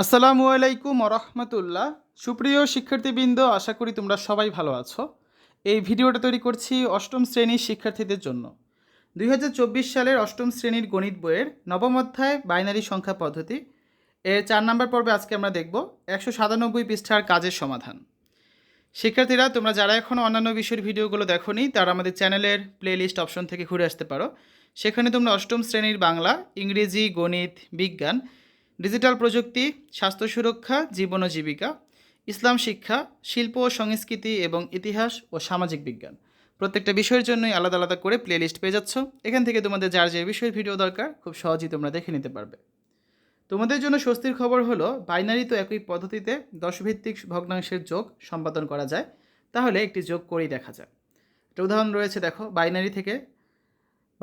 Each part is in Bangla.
আসসালামু আলাইকুম রহমতুল্লাহ। সুপ্রিয় শিক্ষার্থীবৃন্দ, আশা করি তোমরা সবাই ভালো আছো। এই ভিডিওটা তৈরি করছি অষ্টম শ্রেণির শিক্ষার্থীদের জন্য। দুই হাজার চব্বিশ সালের অষ্টম শ্রেণির গণিত বইয়ের নবম অধ্যায় বাইনারি সংখ্যা পদ্ধতি। এর চার নম্বর পর্বে আজকে আমরা দেখব একশো সাতানব্বই পৃষ্ঠার কাজের সমাধান। শিক্ষার্থীরা, তোমরা যারা এখনও অন্যান্য বিষয়ের ভিডিওগুলো দেখোনি, তারা আমাদের চ্যানেলের প্লেলিস্ট অপশন থেকে ঘুরে আসতে পারো। সেখানে তোমরা অষ্টম শ্রেণির বাংলা, ইংরেজি, গণিত, বিজ্ঞান ডিজিটাল প্রযুক্তি, স্বাস্থ্য সুরক্ষা, জীবন ও জীবিকা, ইসলাম শিক্ষা, শিল্প ও সংস্কৃতি এবং ইতিহাস ও সামাজিক বিজ্ঞান। প্রত্যেকটা বিষয়ের জন্যই আলাদা আলাদা করে প্লেলিস্ট পেয়ে যাচ্ছ। এখান থেকে তোমাদের যার যে বিষয়ের ভিডিও দরকার, খুব সহজেই তোমরা দেখে নিতে পারবে। তোমাদের জন্য স্বস্তির খবর হলো বাইনারি তো একই পদ্ধতিতে দশভিত্তিক ভগ্নাংশের যোগ সম্পাদন করা যায়। তাহলে একটি যোগ করেই দেখা যায়। একটা উদাহরণ রয়েছে, দেখো বাইনারি থেকে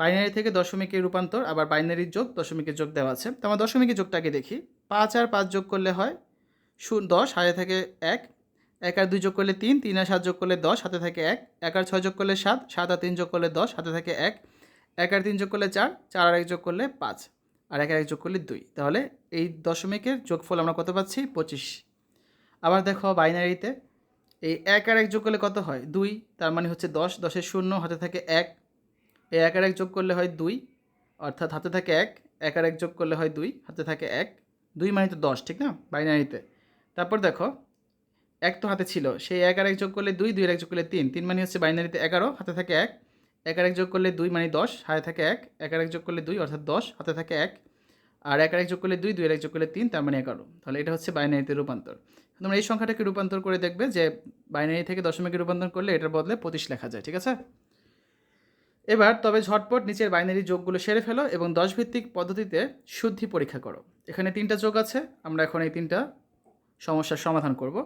বাইনারি থেকে দশমিকের রূপান্তর, আবার বাইনারির যোগ দশমিকের যোগ দেওয়া আছে। তো আমরা দশমিকের যোগটাকে দেখি। পাঁচ আর পাঁচ যোগ করলে হয় শূন্য, দশ হাতে থাকে এক। এক আর দুই যোগ করলে তিন তিন আর সাত যোগ করলে দশ হাতে থাকে এক। এক আর ছয় যোগ করলে সাত সাত আর তিন যোগ করলে দশ হাতে থাকে এক। এক আর তিন যোগ করলে চার চার আর এক যোগ করলে পাঁচ, আর এক আর এক যোগ করলে দুই। তাহলে এই দশমিকের যোগফল আমরা কত পাচ্ছি? পঁচিশ। আবার দেখো বাইনারিতে এই এক আর এক যোগ করলে কত হয়? দুই, তার মানে হচ্ছে দশ, দশের শূন্য, হাতে থাকে এক। এই এক আর এক যোগ করলে হয় দুই, অর্থাৎ হাতে থাকে এক এক আর এক যোগ করলে হয় দুই, হাতে থাকে এক, দুই মানে তো দশ, ঠিক না? বাইনারিতে। তারপর দেখো, এক তো হাতে ছিল সেই এক আর এক যোগ করলে দুই দুই এক যোগ করলে তিন তিন মানে হচ্ছে বাইনারিতে এগারো, হাতে থাকে এক এক আর এক যোগ করলে দুই মানে দশ, হাতে থাকে এক এক আর এক যোগ করলে দুই, অর্থাৎ দশ, হাতে থাকে এক, আর এক আর এক যোগ করলে দুই দুই এক যোগ করলে তিন, তার মানে এগারো। তাহলে এটা হচ্ছে বাইনারিতে রূপান্তর। তোমরা এই সংখ্যাটাকে রূপান্তর করে দেখবে যে বাইনারি থেকে দশমিকে রূপান্তর করলে এটার বদলে পঁচিশ লেখা যায়, ঠিক আছে? এবার তবে ঝটপট নিচের বাইনারি যোগগুলো সেরে ফেলো এবং দশ ভিত্তিক পদ্ধতিতে শুদ্ধি পরীক্ষা করো। এখানে তিনটা যোগ আছে, আমরা এখন এই তিনটা সমস্যার সমাধান করব।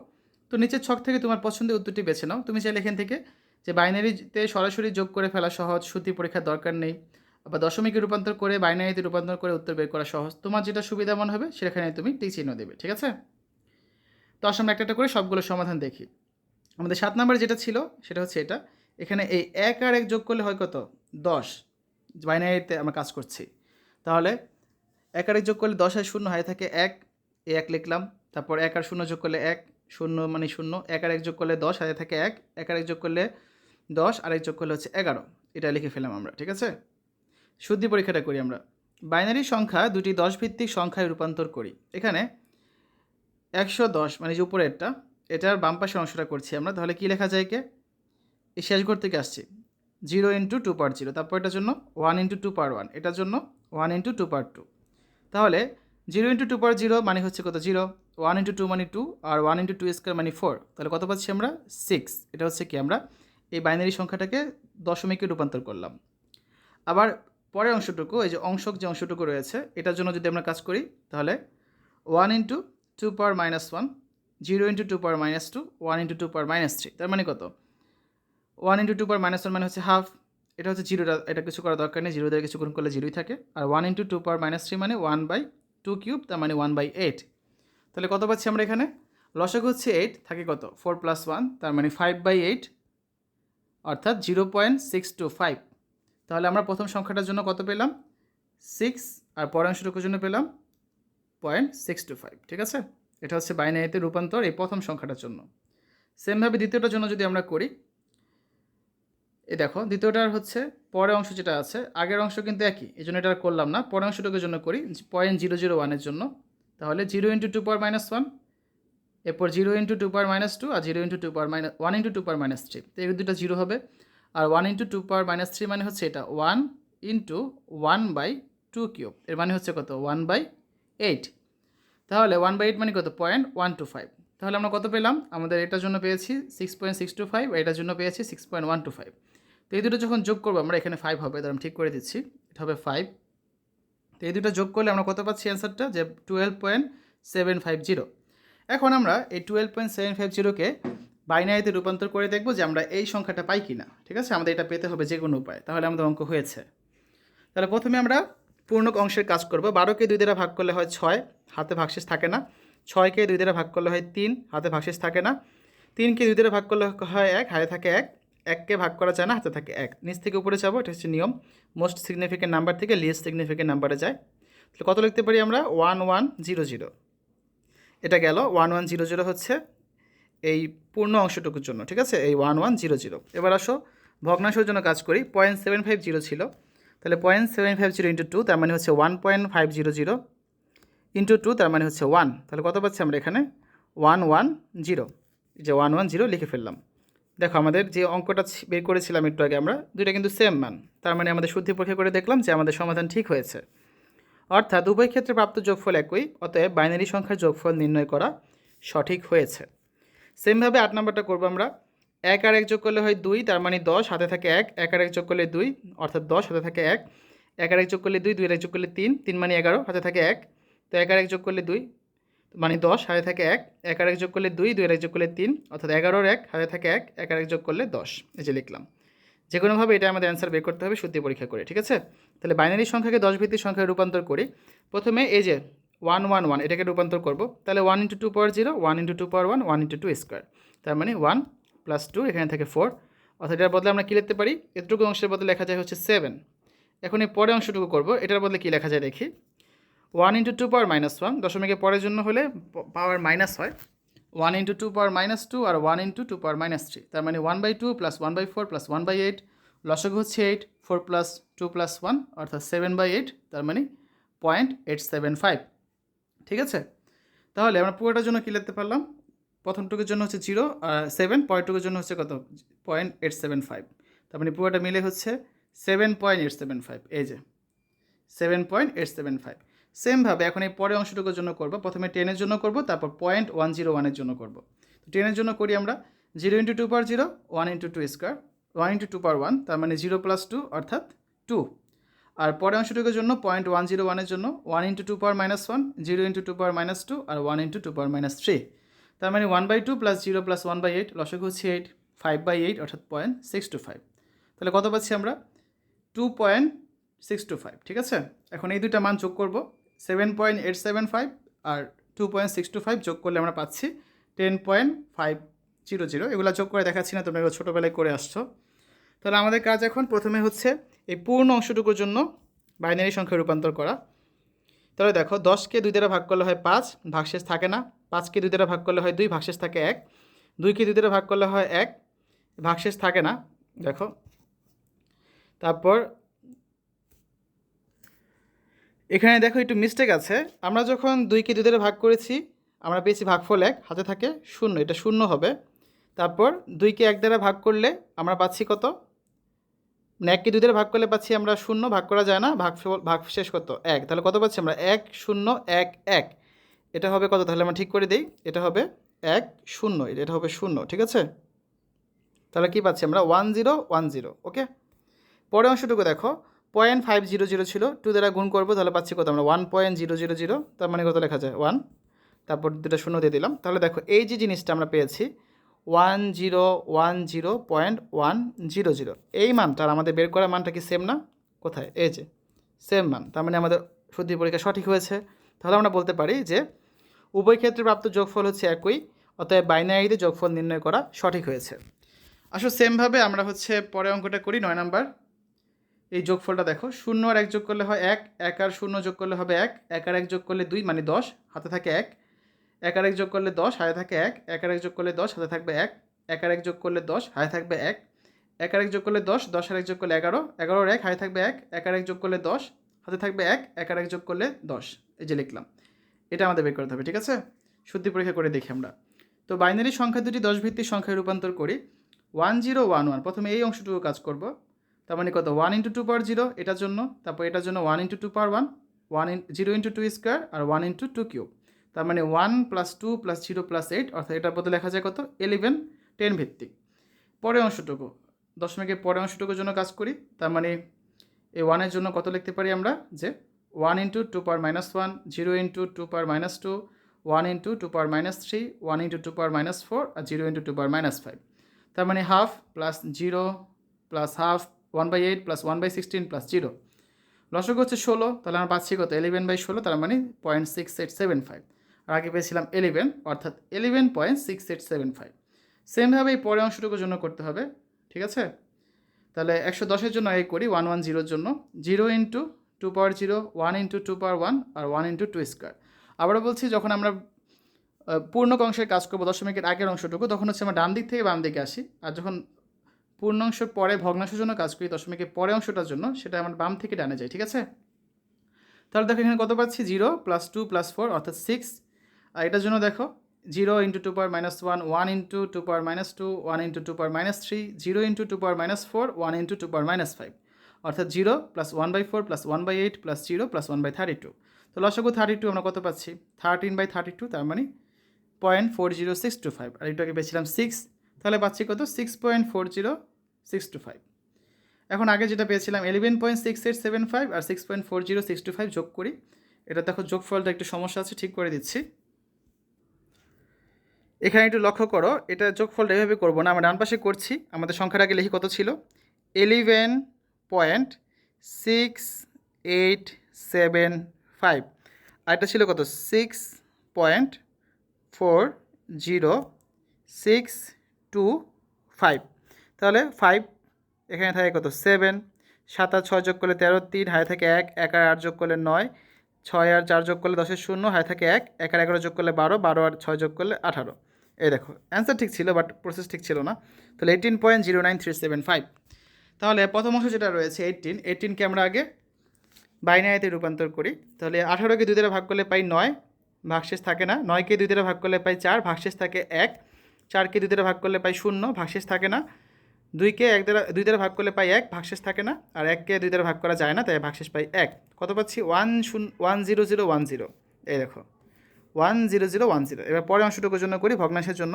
তো নিচের ছক থেকে তোমার পছন্দের উত্তরটি বেছে নাও। তুমি চাইলে এখান থেকে যে বাইনারিতে সরাসরি যোগ করে ফেলা সহজ, শুদ্ধি পরীক্ষার দরকার নেই, বা দশমিকে রূপান্তর করে বাইনারিতে রূপান্তর করে উত্তর বের করা সহজ। তোমার যেটা সুবিধা মনে হবে, সেখানে তুমি টিক চিহ্ন দেবে, ঠিক আছে? তো আসলে একটা একটা করে সবগুলো সমাধান দেখি। আমাদের সাত নম্বরে যেটা ছিল, সেটা হচ্ছে এটা। এখানে এই এক আর এক যোগ করলে হয় কত? দশ। বাইনারিতে আমরা কাজ করছি। তাহলে এক আর এক যোগ করলে দশ আর শূন্য হয় থাকে এক। এ এক লিখলাম। তারপর এক আর শূন্য যোগ করলে এক। শূন্য মানে শূন্য। এক আর এক যোগ করলে দশ হাতে থাকে এক। এক আর এক যোগ করলে দশ। আর এক যোগ করলে হচ্ছে এগারো। এটা লিখে ফেলাম আমরা, ঠিক আছে? শুদ্ধি পরীক্ষাটা করি আমরা। বাইনারি সংখ্যা দুটি দশ ভিত্তিক সংখ্যায় রূপান্তর করি। এখানে একশো দশ মানে যে উপরেরটা, এটার বাম পাশের অংশটা করছি আমরা। তাহলে কী লেখা যায় কে এই শেষ ঘর থেকে আসছি। Zero into two power zero তারপর এটার জন্য one into two power one এটার জন্য one into two power two তাহলে zero into two power zero মানে হচ্ছে কত? জিরো ওয়ান ইন্টু টু মানে টু আর ওয়ান ইন্টু টু স্কোয়ার মানে ফোর তাহলে কত পাচ্ছি আমরা? সিক্স এটা হচ্ছে কি আমরা এই বাইনারি সংখ্যাটাকে দশমিকে রূপান্তর করলাম। আবার পরের অংশটুকু, এই যে অংশক যে অংশটুকু রয়েছে, এটার জন্য যদি আমরা কাজ করি, তাহলে one into two power minus one zero into two power minus two one into two power minus three তার মানে কত? One into two power minus one মানে হচ্ছে হাফ এটা হচ্ছে জিরোটা এটা কিছু করার দরকার নেই জিরো দিয়ে কিছু গুণ করলে জিরোই থাকে। আর one into two power minus three মানে ওয়ান বাই টু কিউব তার মানে ওয়ান বাই এইট তাহলে কত পাচ্ছি আমরা এখানে? লসক হচ্ছে এইট থাকে কত? ফোর প্লাস ওয়ান তার মানে ফাইভ বাই এইট অর্থাৎ zero point six two five তাহলে আমরা প্রথম সংখ্যাটার জন্য কত পেলাম? সিক্স আর পরের অংশটুকুর জন্য পেলাম পয়েন্ট সিক্স টু ফাইভ ঠিক আছে? এটা হচ্ছে বাইনারিতে রূপান্তর এই প্রথম সংখ্যাটার জন্য। সেমভাবে দ্বিতীয়টার জন্য যদি আমরা করি এই দেখো, দ্বিতীয়টার হচ্ছে পরের অংশ যেটা আছে, আগের অংশ কিন্তু একই এই জন্য এটা করলাম না। পরের অংশটুকুর জন্য করি পয়েন্ট জিরো জিরো ওয়ানের জন্য। তাহলে zero into two power minus one এরপর zero into two power minus two আর zero into two power minus one into two power minus three তো এই দুটো জিরো হবে। আর one into two power minus three মানে হচ্ছে এটা one into one by two cube এর মানে হচ্ছে কত? ওয়ান বাই এইট তাহলে ওয়ান বাই এইট মানে কত? পয়েন্ট ওয়ান টু ফাইভ তাহলে আমরা কত পেলাম? আমাদের এটার জন্য পেয়েছি six point six two five এটার জন্য পেয়েছি six point one two five এই দুটো যখন যোগ করব, আমরা এখানে ফাইভ হবে আমি ঠিক করে দিচ্ছি, এটা হবে ফাইভ তো এই দুটো যোগ করলে আমরা কত পাচ্ছি অ্যান্সারটা যে twelve point seven five zero এখন আমরা এই টুয়েলভ পয়েন্ট সেভেন ফাইভ জিরোকে বাইনারিতে রূপান্তর করে দেখব যে আমরা এই সংখ্যাটা পাই কি না ঠিক আছে? আমাদের এটা পেতে হবে যে কোনো উপায়। তাহলে আমাদের অঙ্ক হয়েছে। তাহলে প্রথমে আমরা পূর্ণক অংশের কাজ করব। বারোকে দুই দ্বারা ভাগ করলে হয় ছয়, হাতে ভাগশেষ থাকে না। ছয়কে দুই দ্বারা ভাগ করলে হয় তিন, হাতে ভাগশেষ থাকে না। তিনকে দুই দ্বারা ভাগ করলে হয় এক, হাতে থাকে এক। এককে ভাগ করা যায় না, হাতে থাকে এক। নিচ থেকে উপরে যাব, এটা হচ্ছে নিয়ম। মোস্ট সিগনিফিকেন্ট নাম্বার থেকে লিস্ট সিগনিফিকেন্ট নাম্বারে যায়। তাহলে কত লিখতে পারি আমরা? ওয়ান ওয়ান জিরো জিরো এটা গেল। ওয়ান ওয়ান জিরো জিরো হচ্ছে এই পূর্ণ অংশটুকুর জন্য, ঠিক আছে? এই ওয়ান ওয়ান জিরো জিরো এবার আসো, ভগ্নাংশের জন্য কাজ করি। পয়েন্ট সেভেন ফাইভ জিরো ছিল। তাহলে point seven five zero into two তার মানে হচ্ছে one point five zero zero into two তার মানে হচ্ছে ওয়ান তাহলে কত পাচ্ছি আমরা এখানে? ওয়ান ওয়ান জিরো যে ওয়ান ওয়ান জিরো লিখে ফেললাম। দেখো, আমাদের যে অঙ্কটা বের করেছিলাম একটু আগে আমরা, দুইটা কিন্তু সেম মান। তার মানে আমাদের শুদ্ধি পরীক্ষা করে দেখলাম যে আমাদের সমাধান ঠিক হয়েছে। অর্থাৎ উভয় ক্ষেত্রে প্রাপ্ত যোগফল একই, অতএব বাইনারি সংখ্যার যোগফল নির্ণয় করা সঠিক হয়েছে। সেমভাবে আট নম্বরটা করব আমরা। এক আর এক যোগ করলে হয় দুই, তার মানে দশ, হাতে থাকে এক এক আর এক যোগ করলে দুই, অর্থাৎ দশ, হাতে থাকে এক। এক আর এক যোগ করলে দুই দুই আর এক যোগ করলে তিন তিন মানে এগারো, হাতে থাকে এক। তো এক আর এক যোগ করলে দুই মানে দশ হাতে থাকে এক এক আর এক যোগ করলে দুই দুই আর এক যোগ করলে তিন, অর্থাৎ এগারোর এক হাতে থাকে এক এক আর এক যোগ করলে দশ। এই যে লিখলাম। যে কোনোভাবে এটা আমাদের অ্যান্সার বের করতে হবে শুদ্ধি পরীক্ষা করে, ঠিক আছে? তাহলে বাইনারি সংখ্যাকে দশ ভিত্তিক সংখ্যায় রূপান্তর করি। প্রথমে এই যে ওয়ান ওয়ান ওয়ান এটাকে রূপান্তর করব। তাহলে one into two power zero one into two power one one into two square তার মানে ওয়ান প্লাস টু এখানে থাকে ফোর অর্থাৎ এটার বদলে আমরা কী লিখতে পারি? এতটুকু অংশের বদলে লেখা যায় হচ্ছে সেভেন এখন এই পরে অংশটুকু করব। এটার বদলে কী লেখা যায় দেখি? One into two power minus one দশমিকের পরের জন্য হলে পাওয়ার মাইনাস হয়। One into two power minus two আর one into two power minus three. তার মানে one by two plus one by four plus one by eight লসক হচ্ছে eight, four plus two plus one অর্থাৎ সেভেন বাই এইট, তার মানে পয়েন্ট এইট সেভেন ফাইভ। ঠিক আছে? তাহলে আমরা পুরোটার জন্য কী লিখতে পারলাম? প্রথমটুকুর জন্য হচ্ছে জিরো, আর সেভেন পরেরটুকুর জন্য হচ্ছে কত? Point eight seven five. তার মানে পুরোটা মিলে হচ্ছে seven point eight seven five. এই যে, seven point eight seven five. সেমভাবে এখন এই পরের অংশটুকুর জন্য করব। প্রথমে টেনের জন্য করব, তারপর পয়েন্ট ওয়ান জিরো ওয়ানের জন্য করব। টেনের জন্য করি আমরা zero into two power zero one into two square one into two power one তার মানে জিরো প্লাস টু অর্থাৎ টু আর পরের অংশটুকুর জন্য পয়েন্ট ওয়ান জিরো ওয়ানের জন্য one into two power minus one zero into two power minus two আর one into two power minus three তার মানে one by two plus zero plus one by eight লসক হচ্ছে এইট ফাইভ বাই এইট অর্থাৎ পয়েন্ট সিক্স টু ফাইভ তাহলে কত পাচ্ছি আমরা? Two point six two five ঠিক আছে? এখন এই দুইটা মান যোগ করব। Seven point eight seven five আর two point six two five যোগ করলে আমরা পাচ্ছি ten point five zero zero এগুলো যোগ করে দেখাচ্ছি না, তোমরা এগুলো ছোটোবেলায় করে আসছো। তাহলে আমাদের কাজ এখন প্রথমে হচ্ছে এই পূর্ণ অংশটুকুর জন্য বাইনারি সংখ্যা রূপান্তর করা। তাহলে দেখো, দশকে দুই দ্বারা ভাগ করলে হয় পাঁচ, ভাগশেষ থাকে না। পাঁচকে দুই দ্বারা ভাগ করলে হয় দুই, ভাগশেষ থাকে এক। দুইকে দুই দ্বারা ভাগ করলে হয় এক, ভাগশেষ থাকে না। দেখো, তারপর এখানে দেখো একটু মিস্টেক আছে। আমরা যখন দুই দ্বারা ভাগ করেছি, আমরা পেয়েছি ভাগফল এক, হাতে থাকে শূন্য, এটা শূন্য হবে। তারপর দুইকে এক দ্বারা ভাগ করলে আমরা পাচ্ছি কত? মানে এককে দুই দ্বারা ভাগ করলে পাচ্ছি আমরা শূন্য, ভাগ করা যায় না ভাগ ভাগ শেষ কত? এক। তাহলে কত পাচ্ছি আমরা? এক, শূন্য, এক এক। এটা হবে কত? তাহলে আমরা ঠিক করে দিই, এটা হবে এক, শূন্য, এটা হবে শূন্য, ঠিক আছে? তাহলে কি পাচ্ছি আমরা? One zero one zero, okay? পরের অংশটুকু দেখো। পয়েন্ট ফাইভ জিরো জিরো ছিল। টু দ্বারা গুণ করব, তাহলে পাচ্ছি কত আমরা? One point zero zero zero, তার মানে কত লেখা যায়? ওয়ান। তারপর দুটো শূন্য দিয়ে দিলাম। তাহলে দেখো, এই যে জিনিসটা আমরা পেয়েছি, one zero one zero point one zero zero. এই মানটা আমাদের বের করা মানটা কি সেম না? কোথায়? এই যে সেম মান। তার মানে আমাদের শুদ্ধি পরীক্ষা সঠিক হয়েছে। তাহলে আমরা বলতে পারি যে, উভয় ক্ষেত্রে প্রাপ্ত যোগফল হচ্ছে একই, অতএব বাইনারিতে যোগফল নির্ণয় করা সঠিক হয়েছে। আসলে সেমভাবে আমরা হচ্ছে পরে অঙ্কটা করি, নয় নাম্বার। এই যোগফলটা দেখো শূন্য আর এক যোগ করলে হয় এক এক আর শূন্য যোগ করলে হবে এক এক আর এক যোগ করলে দুই মানে দশ হাতে থাকে এক এক আর এক যোগ করলে দশ হাতে থাকে এক এক আর এক যোগ করলে দশ হাতে থাকবে এক এক আর এক যোগ করলে দশ হাতে থাকবে এক এক আর এক যোগ করলে দশ দশ আর এক যোগ করলে এগারো এগারোর এক হাতে থাকবে এক এক আর এক যোগ করলে দশ হাতে থাকবে এক এক আর এক যোগ করলে দশ এই যে লিখলাম এটা আমাদের বের করতে হবে ঠিক আছে শুদ্ধি পরীক্ষা করে দেখি আমরা তো বাইনারি সংখ্যা দুটি দশ ভিত্তিক সংখ্যায় রূপান্তর করি ওয়ান জিরো ওয়ান ওয়ান প্রথমে এই অংশটুকু কাজ করব তার মানে কত? One into two power zero এটার জন্য, তারপর এটার জন্য one into two power one one in zero into two square R one into two cube তার মানে one plus two plus zero plus eight অর্থাৎ এটার বদলে লেখা যায় কত? ইলেভেন টেন ভিত্তিক। পরের অংশটুকু, দশমিকের পরের অংশটুকুর জন্য কাজ করি, তার মানে এই ওয়ানের জন্য কত লিখতে পারি আমরা? যে one into two power minus one zero into two power minus two one into two power minus three one into two power minus four আর zero into two power minus five তার মানে half plus zero plus half one by eight plus one by sixteen plus zero লসক হচ্ছে ষোলো, তাহলে আমরা পাচ্ছি কত? এলেভেন বাই ষোলো, তার মানে point six eight seven five আর আগে পেয়েছিলাম এলেভেন অর্থাৎ eleven point six eight seven five সেমভাবে এই পরের অংশটুকুর জন্য করতে হবে, ঠিক আছে? তাহলে একশো দশের জন্য এই করি ওয়ান ওয়ান জিরোর জন্য। Zero into two power zero one into two power one আর ওয়ান ইন্টু টু স্কোয়ার আবারও বলছি, যখন আমরা পূর্ণক অংশের কাজ করব দশমিকের আগের অংশটুকু, তখন হচ্ছে আমরা ডান দিক থেকে বাম দিকে আসি। আর যখন পূর্ণাংশের পরে ভগ্নাংশের জন্য কাজ করি দশমিকের পরে অংশটার জন্য, সেটা আমার বাম থেকে ডানে যায়, ঠিক আছে? তাহলে দেখো এখানে কত পাচ্ছি? Zero plus two plus four অর্থাৎ সিক্স আর এটার জন্য দেখো, zero into two power minus one one into two power minus two one into two power minus three zero into two power minus four one into two power minus five অর্থাৎ zero plus one by four plus one by eight plus zero plus one by thirty two তো লসাগু থার্টি টু আমরা কত পাচ্ছি? থার্টিন বাই থার্টি টু তার মানে point four zero six two five আর এটাকে পেয়েছিলাম সিক্স তাহলে পাচ্ছি কত? Six point four zero six two five এখন আগে যেটা পেয়েছিলাম eleven point six eight seven five আর six point four zero six two five যোগ করি। এটা দেখো, যোগফলটা একটু সমস্যা আছে, ঠিক করে দিচ্ছি। এখানে একটু লক্ষ্য করো, এটা যোগফলটা এভাবে করব না, আমরা ডান পাশে করছি, আমাদের সংখ্যার আগে লিখি কত ছিল? Eleven point six eight seven five আর এটা ছিল কত? Six point four zero six two five. তাহলে ফাইভ এখানে থাকে কত? সেভেন। সাত আর ছয় যোগ করলে তেরো, তিন। হায় থাকে এক এক আর আট যোগ করলে নয়। ছয় আর চার যোগ করলে দশের শূন্য, হায় থাকে এক এক আর এগারো যোগ করলে বারো বারো আর ছয় যোগ করলে আঠারো। এই দেখো অ্যান্সার ঠিক ছিল বাট প্রসেস ঠিক ছিল না। তাহলে eighteen point zero nine three seven five তাহলে প্রথম অংশ যেটা রয়েছে এইটিন এইটিনকে আমরা আগে বাইনারিতে রূপান্তর করি। তাহলে আঠারোকে দুই দ্বারা ভাগ করলে পাই নয়, ভাগশেষ থাকে না। নয়কে দুই দ্বারা ভাগ করলে পাই চার, ভাগশেষ থাকে এক। চারকে দুই দ্বারা ভাগ করলে পাই শূন্য, ভাগশেষ থাকে না। দুইকে এক দ্বারা, দুই দ্বারা ভাগ করলে পাই এক, ভাগশেষ থাকে না। আর এককে দুই দ্বারা ভাগ করা যায় না, তাই ভাগশেষ পাই এক। কত পাচ্ছি? ওয়ান শূন্য, one zero zero, one zero. এই দেখো। One zero zero, one zero. এবার পরে অংশটুকুর জন্য করি ভগ্নাংশের জন্য।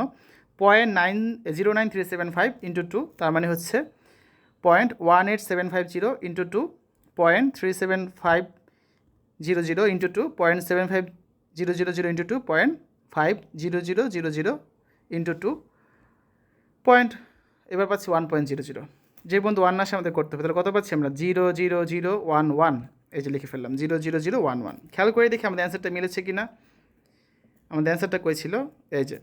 Point nine zero nine three seven five into two, তার মানে হচ্ছে point one eight seven five zero into two, point three seven five zero zero into two, point seven five zero zero zero into two, point five zero zero zero zero into two point এবার পাচ্ছি ওয়ান পয়েন্ট জিরো জিরো যে পর্যন্ত ওয়ান আসে আমাদের করতে হবে তাহলে কত পাচ্ছি আমরা zero zero zero one one এই যে লিখে ফেললাম zero zero zero one one খেয়াল করে দেখি আমাদের অ্যান্সারটা মিলেছে কি না আমাদের অ্যান্সারটা কই এই যে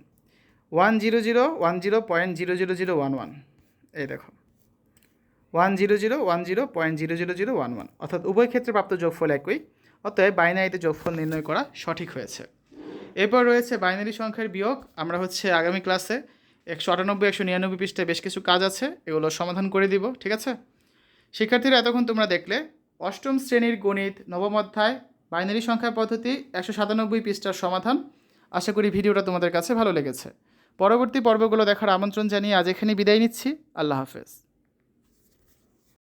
one zero zero one zero point zero zero zero one one এই দেখো one zero zero one zero point zero zero zero one one অর্থাৎ উভয় ক্ষেত্রে প্রাপ্ত যোগফল একই অতএব বাইনারিতে যোগফল নির্ণয় করা সঠিক হয়েছে এরপর রয়েছে বাইনারি সংখ্যার বিয়োগ। আমরা হচ্ছে আগামী ক্লাসে একশো আটানব্বই, একশো নিরানব্বই পৃষ্ঠায় বেশ কিছু কাজ আছে, এগুলো সমাধান করে দিব, ঠিক আছে? শিক্ষার্থীরা, এতক্ষণ তোমরা দেখলে, অষ্টম শ্রেণির গণিত, নবম অধ্যায়, বাইনারি সংখ্যা পদ্ধতি, একশো সাতানব্বই পৃষ্ঠার সমাধান। আশা করি ভিডিওটা তোমাদের কাছে ভালো লেগেছে। পরবর্তী পর্বগুলো দেখার আমন্ত্রণ জানিয়ে আজ এখানে বিদায় নিচ্ছি। আল্লাহ হাফেজ।